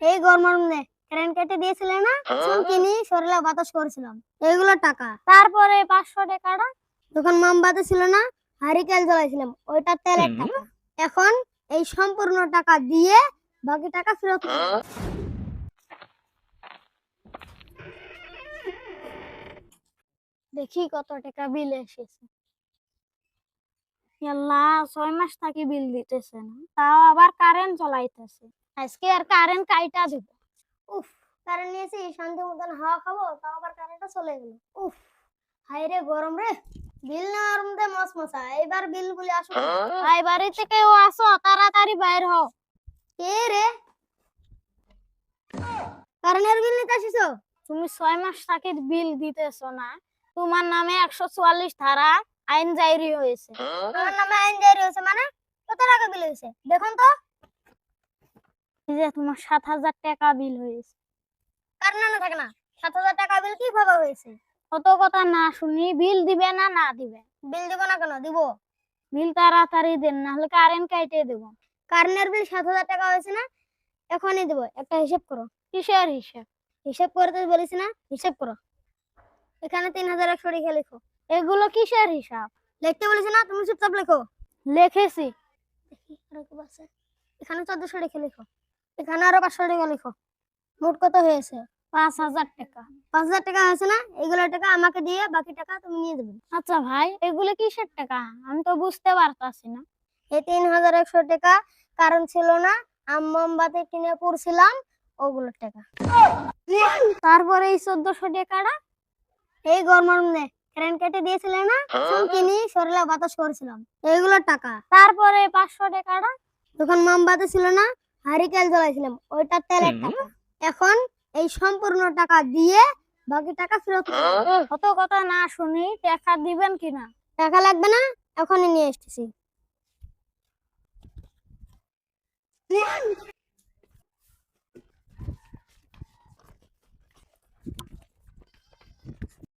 এই গরমের মধ্যে কারেন্ট কেটে দিয়েছিলে না? চুল কিনি শরীরে বাতাস করেছিলাম। এইগুলো টাকা। তারপরে পাঁচশো টাকাটা যখন মোমবাতি ছিল না? হারিকেল জ্বালাইছিলাম। ওইটা তেলের টাকা। এখন এই সম্পূর্ণ টাকা দিয়ে বাকি টাকা ফেরত দেখি কত টাকা বিল এসেছে। আল্লাহ ছয় মাস থাকি বিল দিতেছে না। তাও আবার কারেন্ট চলাইতেছে আজকে আর কারেন্ট কাইটা দিব। উফ কারেন্ট নিয়েছি শান্তি মতন হাওয়া খাব তাও আবার কারেন্টটা চলে গেল। উফ হাই রে গরম রে। বিল নেওয়ার মধ্যে মস মশা এইবার বিল গুলি আসো। ভাই বাড়ি থেকে ও আসো তাড়াতাড়ি বাইর হও। কে রে? কারেন্টের বিল নিতে আসিছো? তুমি ছয় মাস থাকি বিল দিতেছো না। তোমার নামে একশো চুয়াল্লিশ ধারা আইন জারি হয়েছে। তোমার নামে আইন জারি হয়েছে মানে? কত টাকা বিল হয়েছে? দেখুন তো। এই যে তোমার সাত হাজার টাকা বিল হয়েছে। কারণ না থাকে না? সাত হাজার টাকা বিল কীভাবে হয়েছে? কত কথা না শুনি বিল দিবে না না দিবে। বিল দিব না কেন? দিব। বিল তাড়াতাড়ি দেন নাহলে কারেন্ট কাইটে দেবো। কারেন্টের বিল সাত হাজার টাকা হয়েছে না? এখনই দিব। একটা হিসাব করো। কিসের হিসাব? হিসাব করতে বলেছি না হিসাব করো। এখানে তিন হাজার একশো টাকা লেখো। এগুলো কিসের হিসাব? লিখতে বলেছি না তুমি চুপচাপ লেখো। লিখেছি। এখানে চোদ্দশো টাকা লেখো। এখানে আরও পাঁচশো টাকা লেখো। মোট কত হয়েছে? পাঁচ হাজার টাকা। পাঁচ হাজার টাকা হয়েছে না? এগুলো টাকা আমাকে দিয়ে বাকি টাকা তুমি নিয়ে দেবে। আচ্ছা ভাই, এগুলো কিসের টাকা? আমি তো বুঝতে পারতাছি না। এই তিন হাজার একশো টাকা কারণ ছিল না আম মোমবাতি কিনে পড়ছিলাম, ওগুলোর টাকা। তারপরে এই চোদ্দশো টাকাটা এই গরমের মধ্যে কেটে দিয়েছিলে না? কিনি শরীরে বাতাস করেছিলাম। এইগুলোর টাকা। তারপরে পাঁচশো টাকাটা যখন মোমবাতি ছিল না হারিকেল জ্বালাইছিলাম ওইটা তেলের টাকা। এখন এই সম্পূর্ণ টাকা দিয়ে বাকি টাকা ফেরত কত কথা না শুনি টাকা দিবেন কিনা টাকা লাগবে না এখনই নিয়ে এসেছি